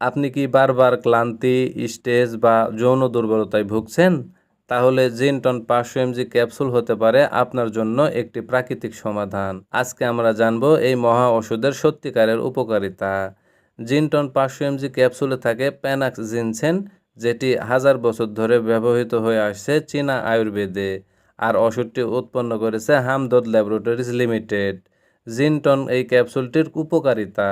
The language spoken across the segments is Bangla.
আপনি কি বারবার ক্লান্তি স্টেজ বা যৌন দুর্বলতায় ভুগছেন? তাহলে জিনটন পাঁচশো এমজি ক্যাপসুল হতে পারে আপনার জন্য একটি প্রাকৃতিক সমাধান। আজকে আমরা জানব এই মহা ওষুধের সত্যিকারের উপকারিতা। জিনটন পাঁচশো এমজি ক্যাপসুলে থাকে প্যানাক্স জিনসেন, যেটি হাজার বছর ধরে ব্যবহৃত হয়ে আসছে চীনা আয়ুর্বেদে, আর ওষুধটি উৎপন্ন করেছে হামদর্দ ল্যাবরেটরিজ লিমিটেড। জিনটন এই ক্যাপসুলটির উপকারিতা।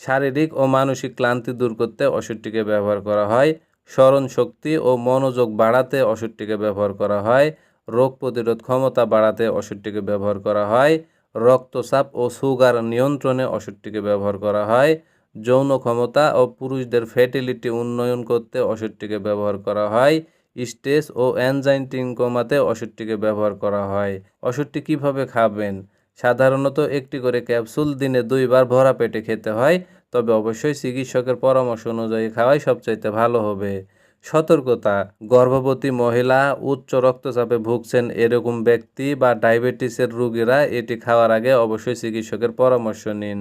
শারীরিক ও মানসিক ক্লান্তি দূর করতে ওষুধটিকে ব্যবহার করা হয়। স্মরণ শক্তি ও মনোযোগ বাড়াতে ওষুধটিকে ব্যবহার করা হয়। রোগ প্রতিরোধ ক্ষমতা বাড়াতে ওষুধটিকে ব্যবহার করা হয়। রক্তচাপ ও সুগার নিয়ন্ত্রণে ওষুধটিকে ব্যবহার করা হয়। যৌন ক্ষমতা ও পুরুষদের ফ্যাটিলিটি উন্নয়ন করতে ওষুধটিকে ব্যবহার করা হয়। স্ট্রেস ও অ্যানজাইটিং কমাতে ওষুধটিকে ব্যবহার করা হয়। ওষুধটি কীভাবে খাবেন? সাধারণত একটি করে ক্যাপসুল দিনে দুইবার ভরা পেটে খেতে হয়, তবে অবশ্যই চিকিৎসকের পরামর্শ অনুযায়ী খাওয়াই সবচাইতে ভালো হবে। সতর্কতা, গর্ভবতী মহিলা উচ্চ রক্তচাপে ভুগছেন এরকম ব্যক্তি বা ডায়াবেটিসের রোগীরা এটি খাওয়ার আগে অবশ্যই চিকিৎসকের পরামর্শ নিন।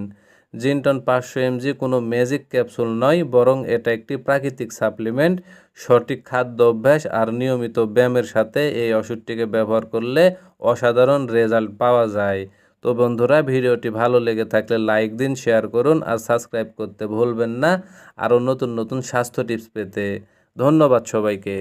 জিনটন পাঁচশো এমজি কোনো ম্যাজিক ক্যাপসুল নয়, বরং এটা একটি প্রাকৃতিক সাপ্লিমেন্ট। সঠিক খাদ্য অভ্যাস আর নিয়মিত ব্যায়ামের সাথে এই ওষুধটিকে ব্যবহার করলে অসাধারণ রেজাল্ট পাওয়া যায়। তো বন্ধুরা, ভিডিওটি ভালো লেগে থাকলে লাইক দিন, শেয়ার করুন আর সাবস্ক্রাইব করতে ভুলবেন না। আরও নতুন নতুন স্বাস্থ্য টিপস পেতে ধন্যবাদ সবাইকে।